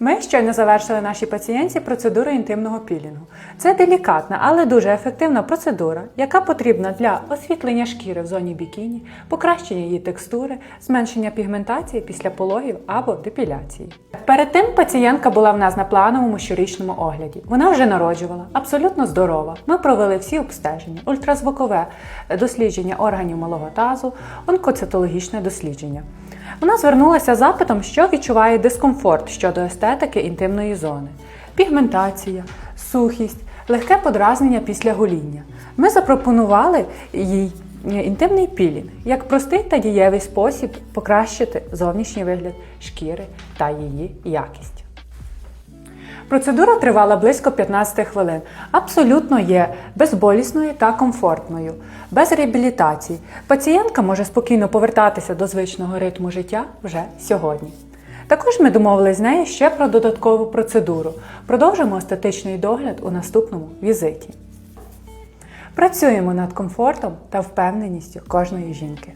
Ми щойно завершили нашій пацієнтці процедуру інтимного пілінгу. Це делікатна, але дуже ефективна процедура, яка потрібна для освітлення шкіри в зоні бікіні, покращення її текстури, зменшення пігментації після пологів або депіляції. Перед тим пацієнтка була в нас на плановому щорічному огляді. Вона вже народжувала, абсолютно здорова. Ми провели всі обстеження, ультразвукове дослідження органів малого тазу, онкоцитологічне дослідження. Вона звернулася запитом, що відчуває дискомфорт щодо естетики інтимної зони, пігментація, сухість, легке подразнення після гоління. Ми запропонували їй інтимний пілінг як простий та дієвий спосіб покращити зовнішній вигляд шкіри та її якість. Процедура тривала близько 15 хвилин. Абсолютно є безболісною та комфортною, без реабілітації. Пацієнтка може спокійно повертатися до звичного ритму життя вже сьогодні. Також ми домовились з нею ще про додаткову процедуру. Продовжимо естетичний догляд у наступному візиті. Працюємо над комфортом та впевненістю кожної жінки.